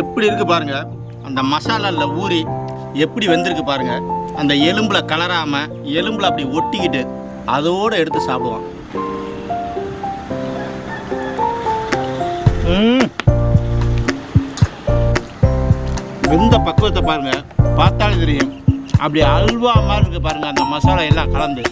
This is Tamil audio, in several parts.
எப்படி இருக்கு பாருங்க? அந்த மசாலால ஊறி எப்படி வெந்திருக்கு பாருங்க? அந்த எலும்புல கலராம எலும்பில் அப்படி ஒட்டிக்கிட்டு அதோட எடுத்து சாப்பிடுவான் ம். வெந்த பக்குவத்தை பாருங்க. பார்த்தாலே தெரியும். அப்படி அல்வா மாதிரி இருக்கு பாருங்க அந்த மசாலா எல்லாம் கலந்து.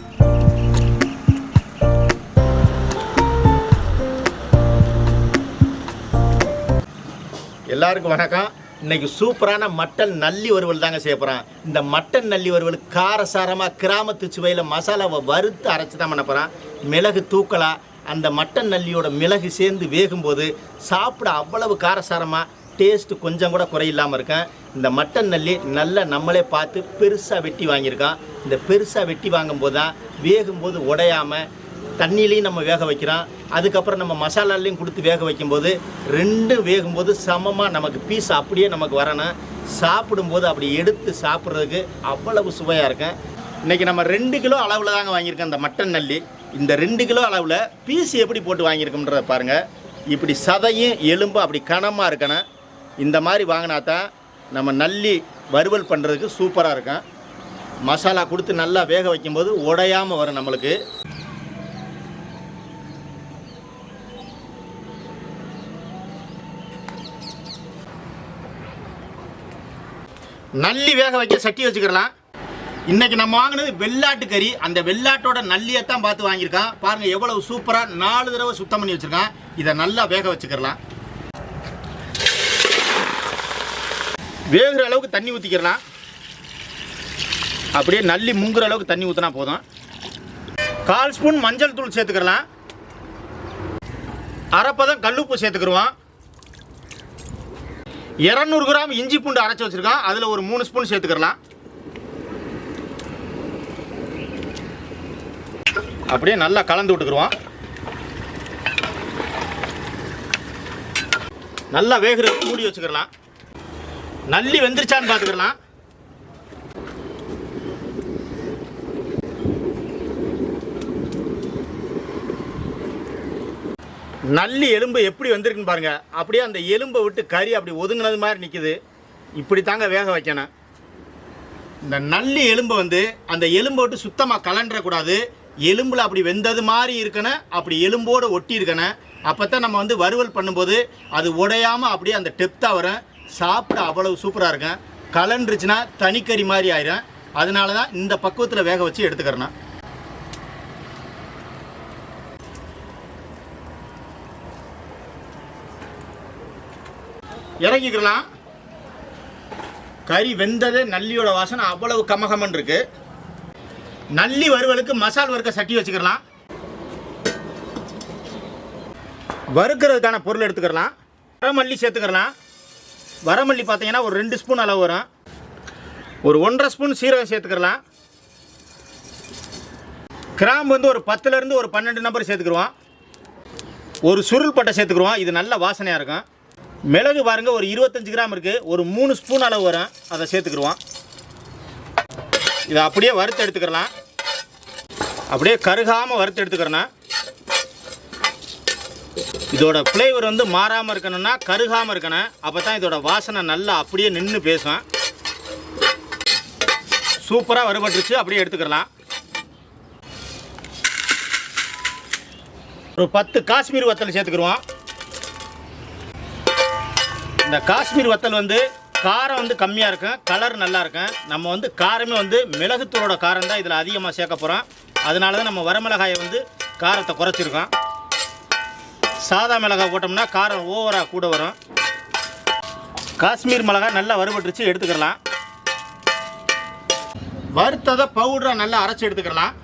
எல்லாருக்கும் வணக்கம். இன்னைக்கு சூப்பரான மட்டன் நல்லி வறுவல் தாங்க செய்ய போகிறேன் இந்த மட்டன் நல்லி வறுவல் காரசாரமாக கிராமத்து சுவையில் மசாலாவை வறுத்து அரைச்சி தான் பண்ண போகிறேன் மிளகு தூக்கலாக அந்த மட்டன் நல்லியோட மிளகு சேர்ந்து வேகும்போது சாப்பிட அவ்வளவு காரசாரமாக டேஸ்ட்டு கொஞ்சம் கூட குறையில்லாமல் இருக்கேன். இந்த மட்டன் நல்லி நல்லா நம்மளே பார்த்து பெருசாக வெட்டி வாங்கியிருக்கோம் இந்த பெருசாக வெட்டி வாங்கும்போது தான் வேகும்போது உடையாமல் தண்ணியிலையும் நம்ம வேக வைக்கிறோம். அதுக்கப்புறம் நம்ம மசாலாலையும் கொடுத்து வேக வைக்கும்போது ரெண்டும் வேகும்போது சமமாக நமக்கு பீஸ் அப்படியே நமக்கு வரணும். சாப்பிடும்போது அப்படி எடுத்து சாப்பிட்றதுக்கு அவ்வளவு சுவையாக இருக்கும். இன்றைக்கி நம்ம ரெண்டு கிலோ அளவில் தாங்க வாங்கியிருக்கோம் இந்த மட்டன் நல்லி. இந்த ரெண்டு கிலோ அளவில் பீஸ் எப்படி போட்டு வாங்கியிருக்கோம்ன்றத பாருங்கள் இப்படி சதையும் எலும்பும் அப்படி கனமாக இருக்கணும். இந்த மாதிரி வாங்கினா தான் நம்ம நல்லி வறுவல் பண்ணுறதுக்கு சூப்பராக இருக்கும். மசாலா கொடுத்து நல்லா வேக வைக்கும்போது உடையாமல் வரும் நம்மளுக்கு. நல்லி வேக வைக்க சட்டி வச்சுக்கிறலாம். இன்னைக்கு நம்ம வாங்கினது வெள்ளாட்டு கறி. அந்த வெள்ளாட்டோட நல்லியைத்தான் பார்த்து வாங்கியிருக்கான். பாருங்கள் எவ்வளவு சூப்பராக நாலு தடவை சுத்தம் பண்ணி வச்சுருக்கான். இதை நல்லா வேக வச்சுக்கலாம் வேகிற அளவுக்கு தண்ணி ஊற்றிக்கிறலாம் அப்படியே நல்லி முங்குற அளவுக்கு தண்ணி ஊற்றினா போதும். கால் ஸ்பூன் மஞ்சள் தூள் சேர்த்துக்கிறலாம். அரைப்பதம் கல்லுப்பு சேர்த்துக்கிருவோம். இரநூறு கிராம் இஞ்சி பூண்டு அரைச்சி வச்சுருக்கோம். அதில் ஒரு மூணு ஸ்பூன் சேர்த்துக்கலாம் அப்படியே நல்லா கலந்து விட்டுக்குருவோம். நல்லா வேகிறது மூடி வச்சுக்கலாம் நல்லி வெந்துருச்சான்னு பார்த்துக்கலாம் நல்லி எலும்பு எப்படி வந்திருக்குன்னு பாருங்கள் அப்படியே அந்த எலும்பை விட்டு கறி அப்படி ஒதுங்கினது மாதிரி நிற்கிது இப்படி தாங்க வேக வைக்கணும். இந்த நல்லி எலும்பை வந்து அந்த எலும்பை விட்டு சுத்தமாக கலண்டக்கூடாது எலும்பில் அப்படி வெந்தது மாதிரி இருக்கணும். அப்படி எலும்போடு ஒட்டி இருக்கணும். அப்போ தான் நம்ம வந்து வறுவல் பண்ணும்போது அது உடையாமல் அப்படியே அந்த டெப்த்தாக வரும். சாப்பிட அவ்வளவு சூப்பராக இருக்கும். கலண்டுருச்சுன்னா தனிக்கறி மாதிரி ஆயிரும். அதனால தான் இந்த பக்குவத்தில் வேக வச்சு எடுத்துக்கிறேன் இறங்கிக்கலாம் கறி வெந்தது நல்லியோட வாசனை அவ்வளவு கமகமன் இருக்கு. நல்லி வறுவலுக்கு மசால் வறுக்க சட்டி வச்சுக்கலாம் வறுக்கிறதுக்கான பொருள் எடுத்துக்கலாம் வரமல்லி சேர்த்துக்கலாம் வரமல்லி பார்த்தீங்கன்னா ஒரு ரெண்டு ஸ்பூன் அளவு வரும். ஒரு ஒன்றரை ஸ்பூன் சீரகம் சேர்த்துக்கலாம் கிராம்பு வந்து ஒரு பத்துலேருந்து ஒரு பன்னெண்டு நம்பர் சேர்த்துக்குருவோம் ஒரு சுருள் பட்டை சேர்த்துக்குருவோம் இது நல்ல வாசனையாக இருக்கும். மிளகு பாருங்க ஒரு இருபத்தஞ்சு கிராம் இருக்குது ஒரு மூணு ஸ்பூன் அளவு வரும். அதை சேர்த்துக்கிடுவோம். இதை அப்படியே வறுத்து எடுத்துக்கிறலாம் அப்படியே கருகாமல் வறுத்து எடுத்துக்கிறேன்னா இதோட ஃப்ளேவர் வந்து மாறாமல் இருக்கணும்னா கருகாமல் இருக்கணும். அப்போ தான் இதோட வாசனை நல்லா அப்படியே நின்று பேசும். சூப்பராக வறுபட்டுருச்சு. அப்படியே எடுத்துக்கலாம் ஒரு பத்து காஷ்மீர் வத்தல் சேர்த்துக்கிடுவோம். இந்த காஷ்மீர் வத்தல் வந்து காரம் வந்து கம்மியாக இருக்கும். கலர் நல்லா இருக்கும். நம்ம வந்து காரமே வந்து மிளகுத்தூளோட காரம் தான் இதில் அதிகமாக சேர்க்க போகிறோம் அதனால தான் நம்ம வரமிளகாயை வந்து காரத்தை குறைச்சிருக்கோம். சாதா மிளகாய் போட்டோம்னா காரம் ஓவராக கூட வரும். காஷ்மீர் மிளகாய் நல்லா வறுபட்டுருச்சு எடுத்துக்கலாம். வறுத்ததை பவுடரை நல்லா அரைச்சி எடுத்துக்கலாம்.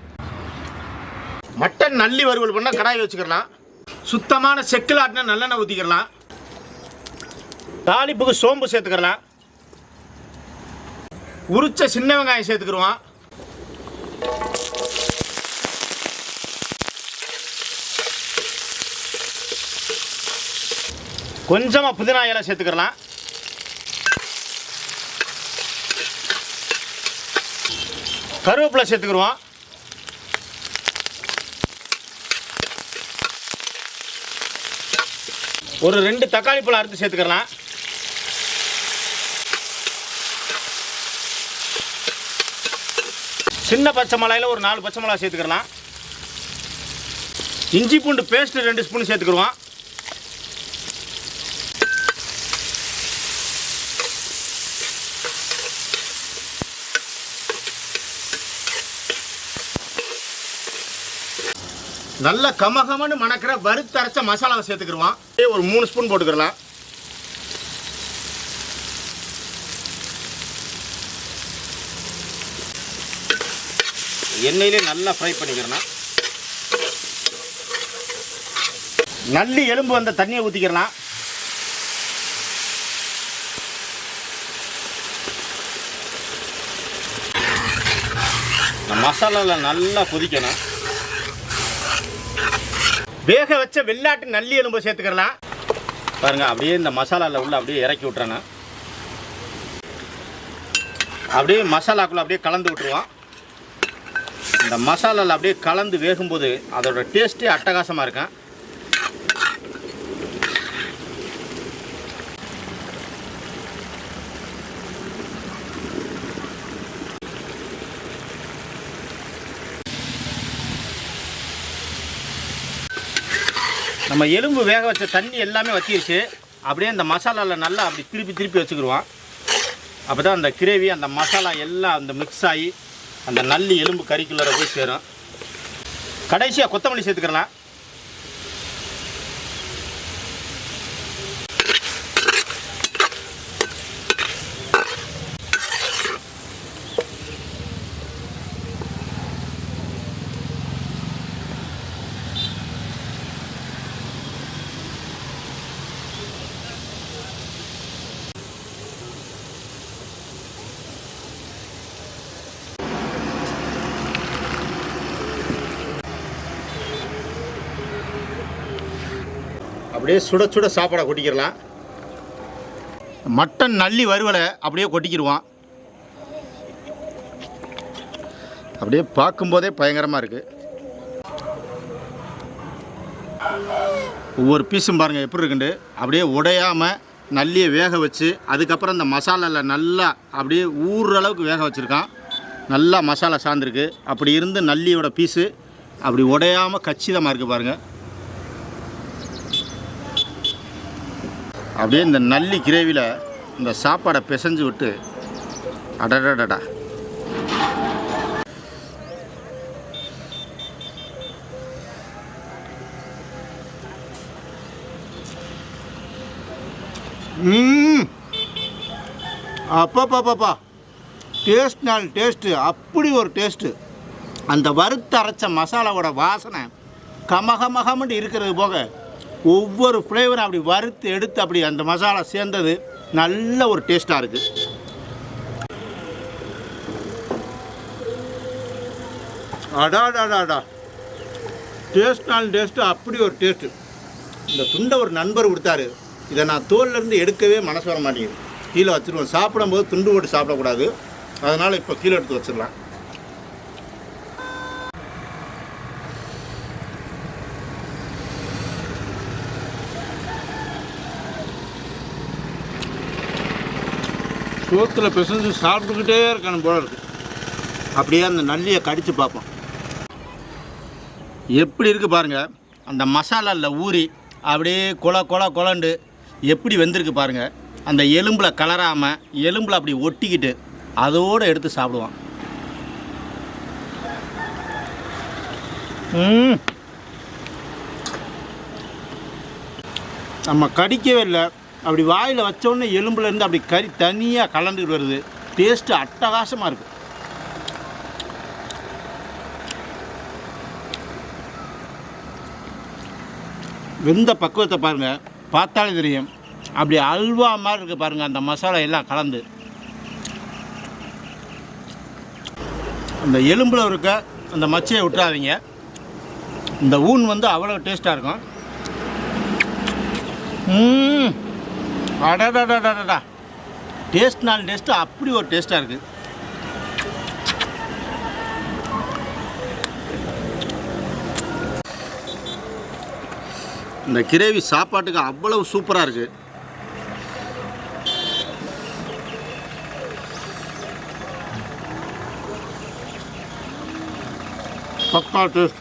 மட்டன் நல்லி வறுவல் பண்ணால் கடாய் வச்சுக்கலாம். சுத்தமான செக்கில் ஆட்டினா நல்லெண்ணெய் ஊற்றிக்கலாம் தாளிப்புக்கு சோம்பு சேர்த்துக்கிறலாம். உரிச்ச சின்ன வெங்காயம் சேர்த்துக்கிடுவோம் கொஞ்சமாக புதினா இலை சேர்த்துக்கலாம் கருவேப்பிலை சேர்த்துக்கிடுவோம் ஒரு ரெண்டு தக்காளி பழம் அறுத்து சேர்த்துக்கலாம் சின்ன பச்சை மிளகாயில் ஒரு நாலு பச்சை மிளகா சேர்த்துக்கலாம். இஞ்சி பூண்டு பேஸ்ட் ரெண்டு ஸ்பூன் சேர்த்துக்கிடுவோம். நல்ல கமகமன்னு மணக்கிற வறுத்தரைச்ச மசாலாவை சேர்த்துக்கிடுவோம். ஒரு மூணு ஸ்பூன் போட்டுக்கிடலாம். எண்ணெயிலே நல்லா ஃப்ரை பண்ணிக்கிறலாம் நல்லி எலும்பு வந்த தண்ணியை ஊற்றிக்கிறலாம் மசாலாவில் நல்லா கொதிக்கணும். வேக வச்ச வெள்ளாட்டு நல்லி எலும்பு சேர்த்துக்கிறலாம் பாருங்க அப்படியே இந்த மசாலாவில் உள்ள அப்படியே இறக்கி விட்றேண்ணா அப்படியே மசாலாக்குள்ளே அப்படியே கலந்து விட்ருவான் இந்த மசாலாவில் அப்படியே கலந்து வேகும்போது அதோட டேஸ்ட்டே அட்டகாசமாக இருக்கும் நம்ம எலும்பு வேக வச்ச தண்ணி எல்லாமே வத்திருச்சு. அப்படியே அந்த மசாலாவில் நல்லா அப்படி திருப்பி திருப்பி வச்சுக்கிடுவோம் அப்போ தான் அந்த கிரேவி அந்த மசாலா எல்லாம் அந்த மிக்ஸ் ஆகி அந்த நல்லி எலும்பு கறிக்குள்ளே போய் சேரும். கடைசியாக கொத்தமல்லி சேர்த்துக்கிறேன்னா அப்படியே சுட சுட சாப்பாடை கொட்டிக்கிடலாம் மட்டன் நல்லி வறுவலை அப்படியே கொட்டிக்கிடுவான் அப்படியே பார்க்கும்போதே பயங்கரமாக இருக்குது ஒவ்வொரு பீஸும் பாருங்கள் எப்படி இருக்குண்டு. அப்படியே உடையாமல் நல்லியை வேக வச்சு அதுக்கப்புறம் இந்த மசாலாவில் நல்லா அப்படியே ஊறுற அளவுக்கு வேக வச்சுருக்கான். நல்லா மசாலா சார்ந்துருக்கு. அப்படி இருந்து நல்லியோட பீஸு அப்படி உடையாமல் கச்சிதமாக இருக்குது பாருங்கள் அப்படியே இந்த நல்லி கிரேவியில் இந்த சாப்பாடை பிசைஞ்சு விட்டு அடடடடா. ம் அப்பப்பாப்பாப்பா. டேஸ்ட் நாள் டேஸ்ட்டு அப்படி ஒரு டேஸ்ட்டு அந்த வறுத்து அரைச்ச மசாலாவோட வாசனை கமகமகமன்ட்டு இருக்கிறது போக ஒவ்வொரு ஃப்ளேவரும் அப்படி வறுத்து எடுத்து அப்படி அந்த மசாலா சேர்ந்தது நல்ல ஒரு டேஸ்ட்டாக இருக்குது அடாடாடாடா. டேஸ்ட்னாலும் டேஸ்ட்டு அப்படி ஒரு டேஸ்ட்டு இந்த துண்டை ஒரு நண்பர் கொடுத்தாரு. இதை நான் தோல்லேருந்து எடுக்கவே மனசு வர மாட்டேங்குது கீழே வச்சுருவோம் சாப்பிடும்போது துண்டு போட்டு சாப்பிடக்கூடாது. அதனால் இப்போ கீழே எடுத்து வச்சிடலாம். சோத்தில் பிசைஞ்சு சாப்பிட்டுக்கிட்டே இருக்கணும் போல இருக்கு. அப்படியே அந்த நல்லியை கடித்து பார்ப்போம். எப்படி இருக்குது பாருங்கள் அந்த மசாலாவில் ஊறி அப்படியே குல கொல கொலண்டு எப்படி வெந்திருக்கு பாருங்கள் அந்த எலும்பில் கலராமல் எலும்பில் அப்படி ஒட்டிக்கிட்டு அதோடு எடுத்து சாப்பிடுவான் நம்ம கடிக்கவே இல்லை. அப்படி வாயில் வச்சோடனே எலும்புலேருந்து அப்படி கறி தனியாக கலந்துட்டு வருது. டேஸ்ட்டு அட்டகாசமாக இருக்குது வெந்த பக்குவத்தை பாருங்கள் பார்த்தாலே தெரியும். அப்படி அல்வா மாதிரி இருக்குது பாருங்கள் அந்த மசாலா எல்லாம் கலந்து. அந்த எலும்பில் இருக்க அந்த மச்சையை விட்டுறாதீங்க. இந்த ஊன் வந்து அவ்வளோ டேஸ்ட்டாக இருக்கும். ம் அடடடடடா டேஸ்ட் நாலு டேஸ்ட்டு அப்படி ஒரு டேஸ்ட்டாக இருக்குது இந்த கிரேவி சாப்பாட்டுக்கு அவ்வளவு சூப்பராக இருக்குது பக்கா டேஸ்ட்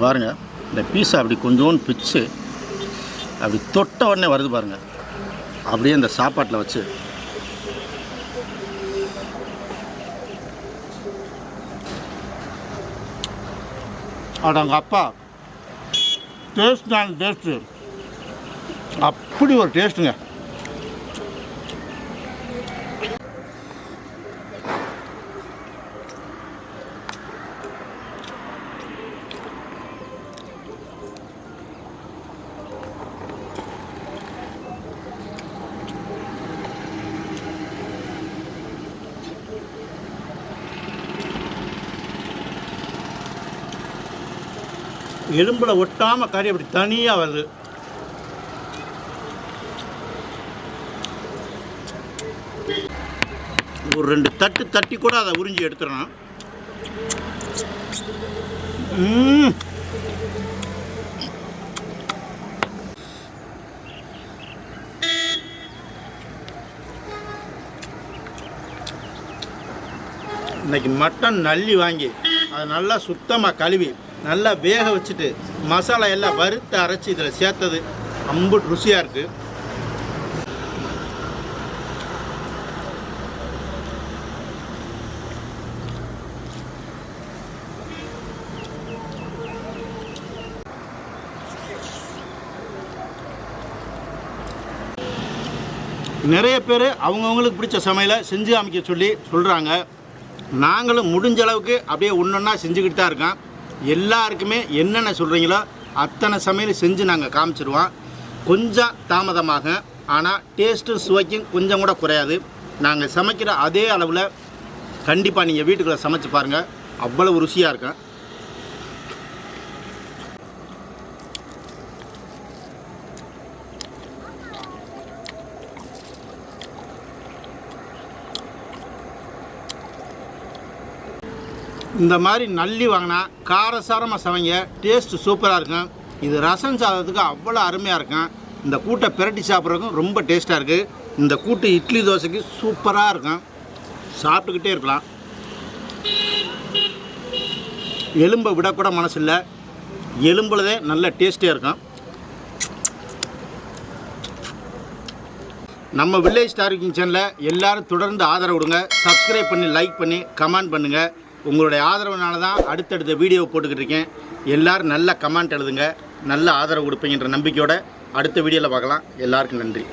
பாருங்க இந்த பீஸை அப்படி கொஞ்சோண்டு பிச்சு அப்படி தொட்ட உடனே வருது பாருங்கள் அப்படியே இந்த சாப்பாட்டில் வச்சு. அடங்க அப்பா. டேஸ்ட் தான் டேஸ்ட்டு அப்படி ஒரு டேஸ்ட்டுங்க எலும்பில் ஒட்டாமல் கறி அப்படி தனியாக வருது. ஒரு ரெண்டு தட்டு தட்டி கூட அதை உறிஞ்சி எடுத்துடணும் இன்னைக்கு மட்டன் நல்லி வாங்கி அதை நல்லா சுத்தமாக கழுவி நல்லா வேக வச்சுட்டு மசாலா எல்லாம் வறுத்து அரைச்சி இதில் சேர்த்தது. ரொம்ப ருசியாக இருக்குது நிறைய பேர் அவங்கவுங்களுக்கு பிடிச்ச சமையலை செஞ்சு காமிக்க சொல்லி சொல்கிறாங்க நாங்களும் முடிஞ்ச அளவுக்கு அப்படியே ஒன்றா செஞ்சுக்கிட்டு தான் இருக்கோம். எல்லாருக்குமே என்னென்ன சொல்கிறீங்களோ அத்தனை சமையல் செஞ்சு நாங்கள் காமிச்சிடுவோம் கொஞ்சம் தாமதமாக ஆனால் டேஸ்ட்டும் சுவைக்கும் கொஞ்சம் கூட குறையாது. நாங்கள் சமைக்கிற அதே அளவில் கண்டிப்பாக நீங்கள் வீட்டுக்குள்ளே சமைச்சு பாருங்கள் அவ்வளவு ருசியாக இருக்கும். இந்த மாதிரி நல்லி வாங்கினா காரசாரமாக சமைங்க டேஸ்ட்டு சூப்பராக இருக்கும். இது ரசம் சாதத்துக்கு அவ்வளோ அருமையாக இருக்கும். இந்த கூட்டை பிரட்டி சாப்பிட்றதுக்கும் ரொம்ப டேஸ்ட்டாக இருக்குது இந்த கூட்டு இட்லி தோசைக்கு சூப்பராக இருக்கும். சாப்பிட்டுக்கிட்டே இருக்கலாம். எலும்பை விடக்கூட மனசு இல்லை. எலும்புலதே நல்ல டேஸ்டியாக இருக்கும். நம்ம வில்லேஜ் ஸ்டார் சேனலில் எல்லோரும் எல்லாரும் தொடர்ந்து ஆதரவு கொடுங்க. சப்ஸ்கிரைப் பண்ணி லைக் பண்ணி கமெண்ட் பண்ணுங்கள் உங்களுடைய ஆதரவுனால தான் அடுத்தடுத்த வீடியோ போட்டுக்கிட்டு இருக்கேன். எல்லோரும் நல்ல கமெண்ட் எழுதுங்க. நல்ல ஆதரவு கொடுப்பீங்கன்ற நம்பிக்கையோட அடுத்த வீடியோவில் பார்க்கலாம். எல்லாருக்கும் நன்றி.